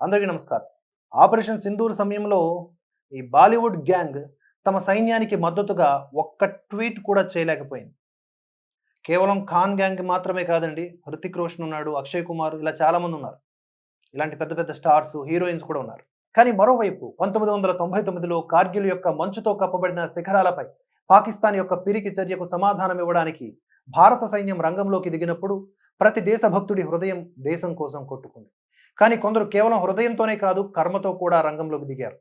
అందరికీ నమస్కారం. ఆపరేషన్ సింధూర్ సమయంలో ఈ బాలీవుడ్ గ్యాంగ్ తమ సైన్యానికి మద్దతుగా ఒక్క ట్వీట్ కూడా చేయలేకపోయింది. కేవలం ఖాన్ గ్యాంగ్ మాత్రమే కాదండి హృతిక్ రోషన్ ఉన్నాడు అక్షయ్ కుమార్ ఇలా చాలా మంది ఉన్నారు. ఇలాంటి పెద్ద పెద్ద స్టార్స్ హీరోయిన్స్ కూడా ఉన్నారు. కానీ మరోవైపు పంతొమ్మిది వందల తొంభై తొమ్మిదిలో కార్గిల్ యొక్క మంచుతో కప్పబడిన శిఖరాలపై పాకిస్తాన్ యొక్క పిరికి చర్యకు సమాధానం ఇవ్వడానికి భారత సైన్యం రంగంలోకి దిగినప్పుడు ప్రతి దేశభక్తుడి హృదయం దేశం కోసం కొట్టుకుంది. కానీ కొందరు కేవలం హృదయంతోనే కాదు కర్మతో కూడా రంగంలోకి దిగారు.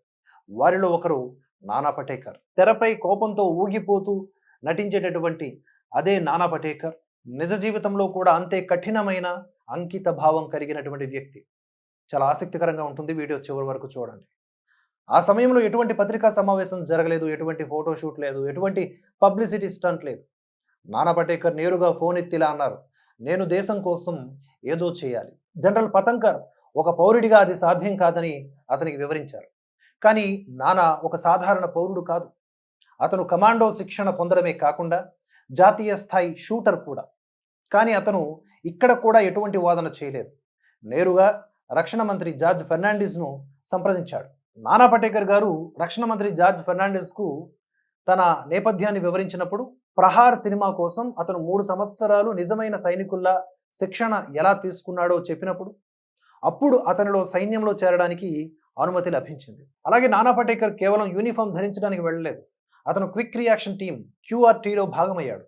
వారిలో ఒకరు నానా పటేకర్. తెరపై కోపంతో ఊగిపోతూ నటించేటటువంటి అదే నానా పటేకర్. నిజ జీవితంలో కూడా అంతే కఠినమైన అంకిత భావం కలిగినటువంటి వ్యక్తి. చాలా ఆసక్తికరంగా ఉంటుంది వీడియో చివరి వరకు చూడండి. ఆ సమయంలో ఎటువంటి పత్రికా సమావేశం జరగలేదు ఎటువంటి ఫోటోషూట్ లేదు ఎటువంటి పబ్లిసిటీ స్టంట్ లేదు. నానా పటేకర్ నేరుగా ఫోన్ ఎత్తిలా అన్నారు. నేను దేశం కోసం ఏదో చేయాలి. జనరల్ పతంకర్ ఒక పౌరుడిగా అది సాధ్యం కాదని అతనికి వివరించారు. కానీ నానా ఒక సాధారణ పౌరుడు కాదు. అతను కమాండో శిక్షణ పొందడమే కాకుండా జాతీయ స్థాయి షూటర్ కూడా. కానీ అతను ఇక్కడ కూడా ఎటువంటి వాదన చేయలేదు. నేరుగా రక్షణ మంత్రి జార్జ్ ఫెర్నాండిస్ను సంప్రదించాడు. నానా పటేకర్ గారు రక్షణ మంత్రి జార్జ్ ఫెర్నాండిస్కు తన నేపథ్యాన్ని వివరించినప్పుడు ప్రహార్ సినిమా కోసం అతను మూడు సంవత్సరాలు నిజమైన సైనికుల్లా శిక్షణ ఎలా తీసుకున్నాడో చెప్పినప్పుడు అప్పుడు అతనిలో సైన్యంలో చేరడానికి అనుమతి లభించింది. అలాగే నానా పటేకర్ కేవలం యూనిఫామ్ ధరించడానికి వెళ్ళలేదు. అతను క్విక్ రియాక్షన్ టీం క్యూఆర్టీలో భాగమయ్యాడు.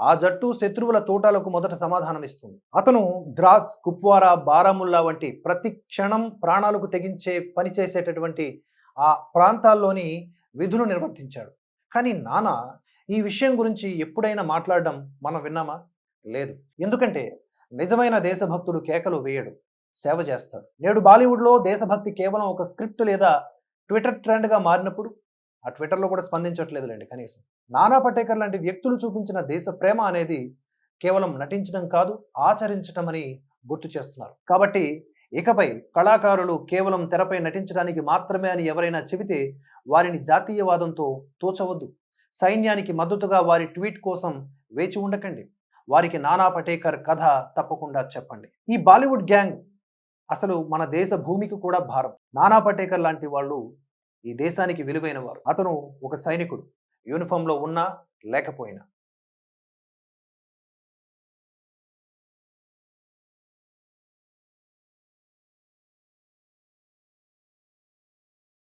ఆ జట్టు శత్రువుల తోటాలకు మొదట సమాధానం ఇస్తుంది. అతను ద్రాస్ కుప్వారా బారాముల్లా వంటి ప్రతి క్షణం ప్రాణాలకు తెగించే పని చేసేటటువంటి ఆ ప్రాంతాల్లోని విధులు నిర్వర్తించాడు. కానీ నానా ఈ విషయం గురించి ఎప్పుడైనా మాట్లాడడం మనం విన్నామా? లేదు. ఎందుకంటే నిజమైన దేశభక్తుడు కేకలు వేయడు. సేవ చేస్తాడు నేడు బాలీవుడ్లో దేశభక్తి కేవలం ఒక స్క్రిప్ట్ లేదా ట్విట్టర్ ట్రెండ్గా మారినప్పుడు ఆ ట్విట్టర్లో కూడా స్పందించట్లేదులేండి కనీసం. నానా పటేకర్ లాంటి వ్యక్తులు చూపించిన దేశ ప్రేమ అనేది కేవలం నటించడం కాదు ఆచరించటమని గుర్తు చేస్తున్నారు. కాబట్టి ఇకపై కళాకారులు కేవలం తెరపై నటించడానికి మాత్రమే అని ఎవరైనా చెబితే వారిని జాతీయవాదంతో తోచవద్దు. సైన్యానికి మద్దతుగా వారి ట్వీట్ కోసం వేచి ఉండకండి. వారికి నానా పటేకర్ కథ తప్పకుండా చెప్పండి. ఈ బాలీవుడ్ గ్యాంగ్ అసలు మన దేశ భూమికి కూడా భారం. నానా పటేకర్ లాంటి వాళ్ళు ఈ దేశానికి విలువైన వారు. అతను ఒక సైనికుడు. యూనిఫామ్లో ఉన్నా లేకపోయినా.